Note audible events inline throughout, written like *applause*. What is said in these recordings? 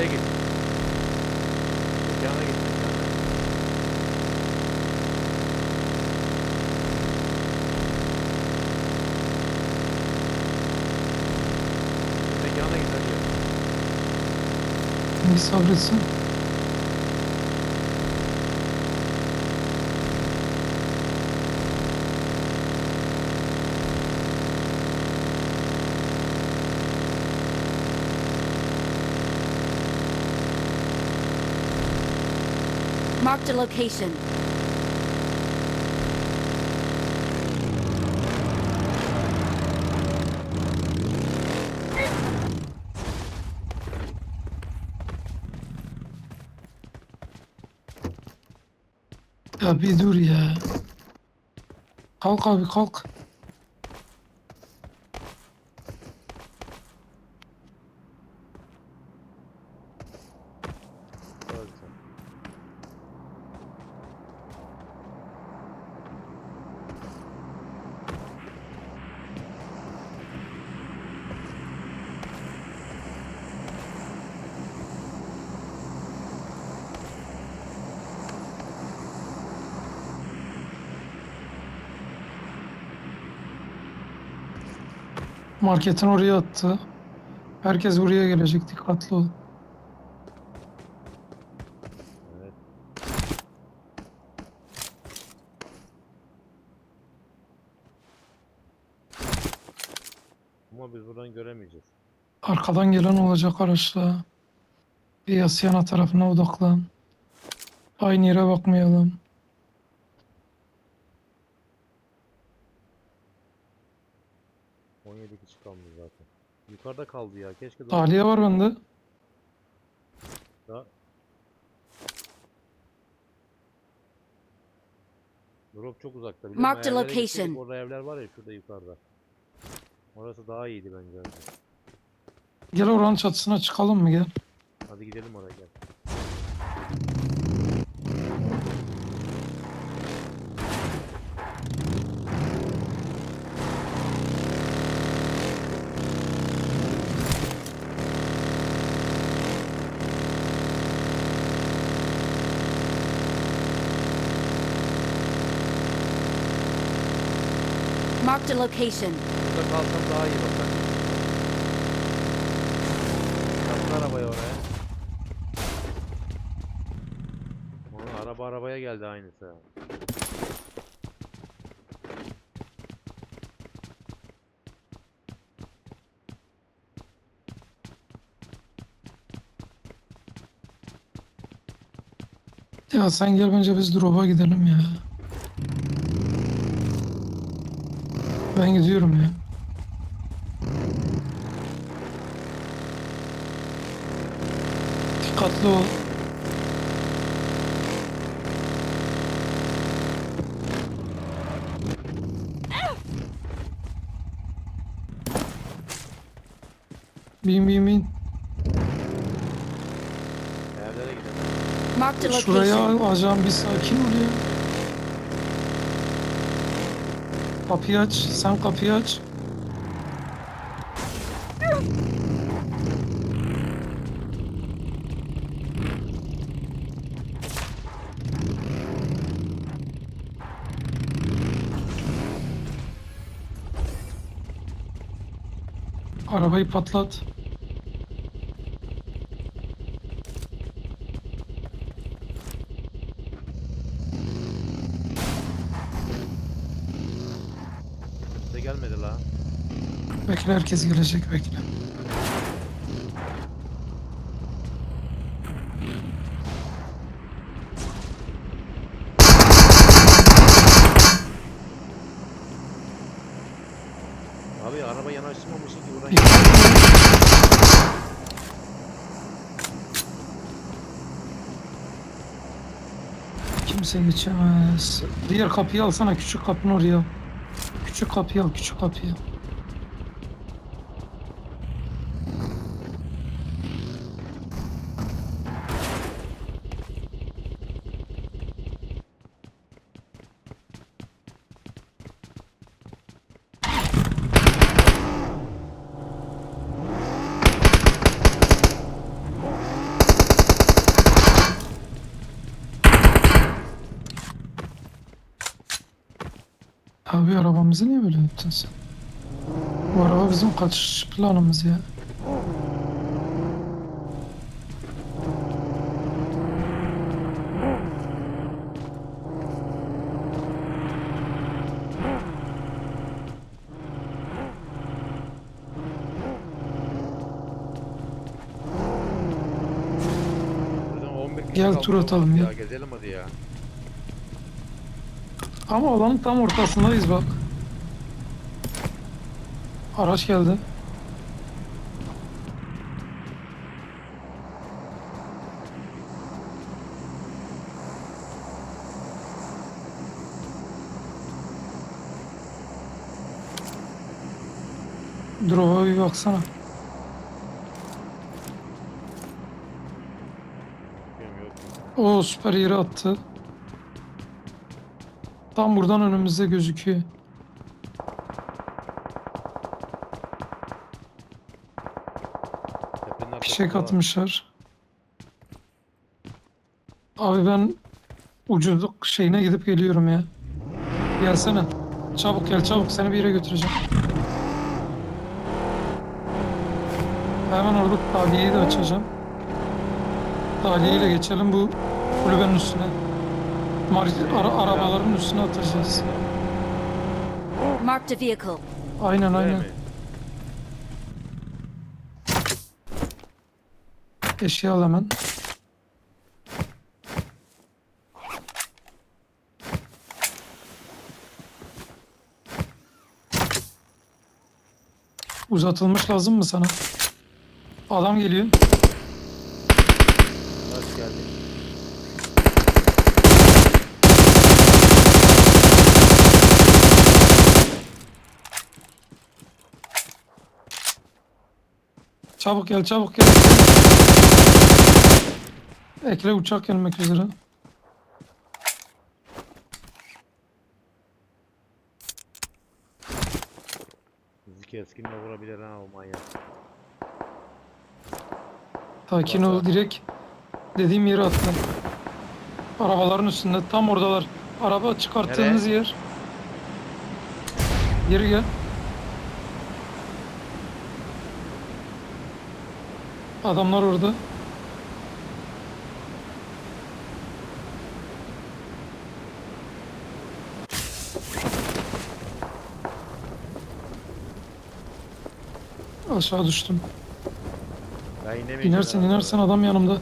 şeye git. Mekana git mekana. Mekana git. Bir sabretsin. Marked a location. Ya bir dur. Kalk kalk. Marketin oraya attı. Herkes buraya gelecek dikkatli ol. Evet. Ama biz buradan göremeyeceğiz. Arkadan gelen olacak araçla. Bir Yasyana tarafına odaklan. Aynı yere bakmayalım. Yukarıda kaldı ya. Keşke de Tahliye var bende. daha... Drop çok uzakta. Evlere gitseydik, location. Orada evler var ya şurada yukarıda. Orası daha iyiydi bence. Gel oranın çatısına çıkalım mı gel. Hadi gidelim oraya gel. Marked a location. Burada kalsam daha iyi bak. Kalsın arabaya oraya. Oğlum araba arabaya geldi aynısı. Ya sen gel bence biz drop'a gidelim ya. Ben gidiyorum ya. Dikkatli ol. Bin bin bin. Evlere gidelim. Marked a Şuraya location. alacağım bir sakin ol ya. Kapıyı aç. Sen kapıyı aç. Arabayı patlat. Kimse gelmedi la. Bekle herkes gelecek bekle. Abi araba yanaştırmamışsın ki buradan. Kimse geçemez. Diğer kapıyı alsana küçük kapının oraya. Kapıyı al küçük kapıyı. Abi arabamızı niye böyle yaptın sen? Bu araba bizim kaçış planımız ya. Buradan 11 kişi Gel tur atalım ya. Gezelim hadi ya. Ama alanın tam ortasındayız bak. Araç geldi. Drop'a bir baksana. O süper yeri attı. Tam buradan önümüzde gözüküyor. Tepenin Fişek arkasında var. atmışlar. Abi ben ucuzluk şeyine gidip geliyorum ya. Gelsene. Çabuk gel çabuk seni bir yere götüreceğim. Hemen orada tahliyeyi de açacağım. Tahliyeyle geçelim bu kulübenin üstüne. Mar- ara- arabaların üstüne atacağız. Marked a vehicle. Aynen aynen. Eşya al hemen. Uzatılmış lazım mı sana? Adam geliyor. Araç geldi. Çabuk gel çabuk gel. Ekle uçak gelmek üzere. Bizi keskinle vurabilir ha o manyak. Sakin ol direkt dediğim yere attım. Arabaların üstünde tam oradalar. Araba çıkarttığımız yer. Geri gel. Adamlar orada. Aşağı düştüm. Ben inemeyeceğim. İnersen inersen adam yanımda.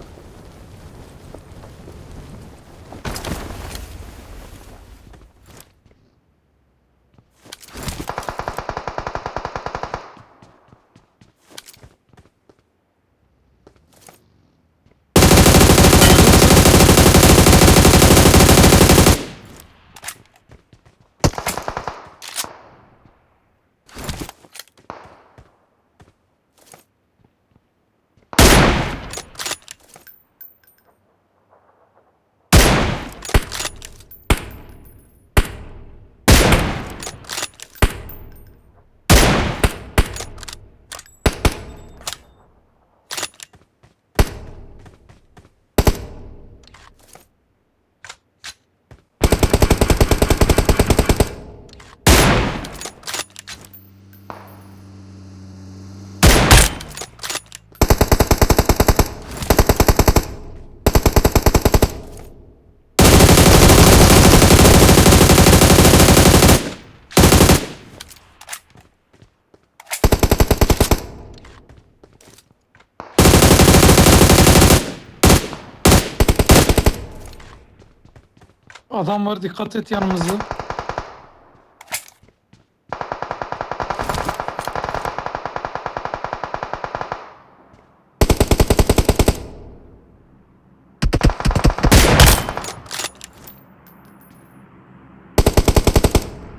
Adam var dikkat et yanımızda.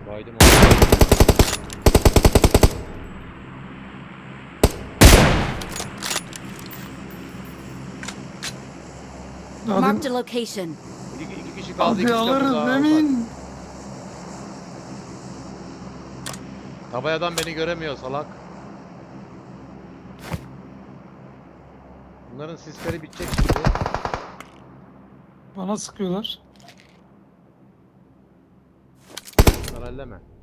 Baydım Marked a location. Kaldı. de alırız. Emin. Tabayadan beni göremiyor salak. Bunların sisleri bitecek şimdi. Bana sıkıyorlar. Bunlar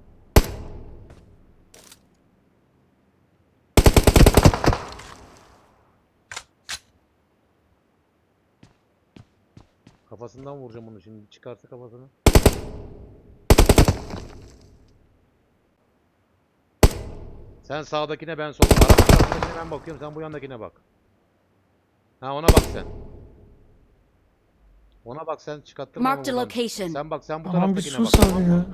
Kafasından vuracağım onu şimdi. Çıkarsa kafasını. Sen sağdakine ben sol. Ben bakıyorum. Sen bu yandakine bak. Ha ona bak sen. Ona bak sen çıkarttırma Marked a location. Sen bak sen bu Aman bir taraftakine bak. sus abi ya.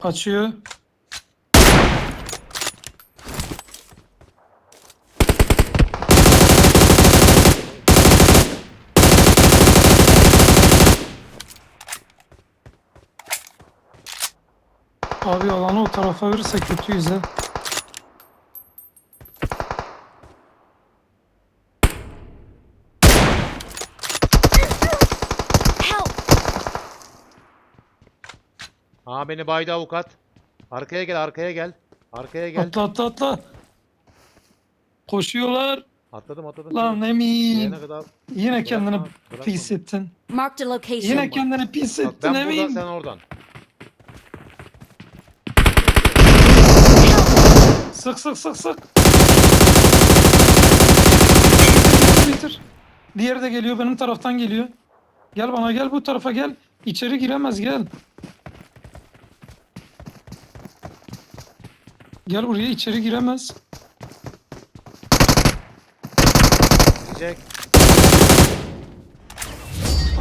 Açıyor. Abi alanı o tarafa verirse kötüyüz ha. Ha beni baydı avukat. Arkaya gel arkaya gel. Arkaya gel. Atla atla atla. Koşuyorlar. Atladım atladım. Lan Emin. Gelene kadar Yine kendini Bırakma, bırakma. pis ettin. Marked a location. Yine kendini pis Bak ettin ben buradan Emin. sen oradan. Sık sık sık sık. Bitir. Diğeri de geliyor benim taraftan geliyor. Gel bana gel bu tarafa gel. İçeri giremez gel. Gel buraya içeri giremez. Gidecek.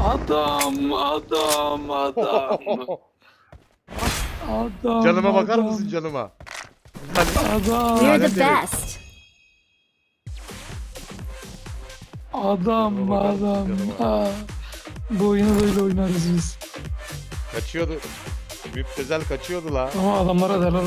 Adam adam adam. *laughs* Adam. canıma bakar adam, mısın canıma? Adam. We're the best. Adam adam. Ha. Bu oyunu böyle oynarız biz. Kaçıyordu. Müptezel kaçıyordu la. Ama adamlara derler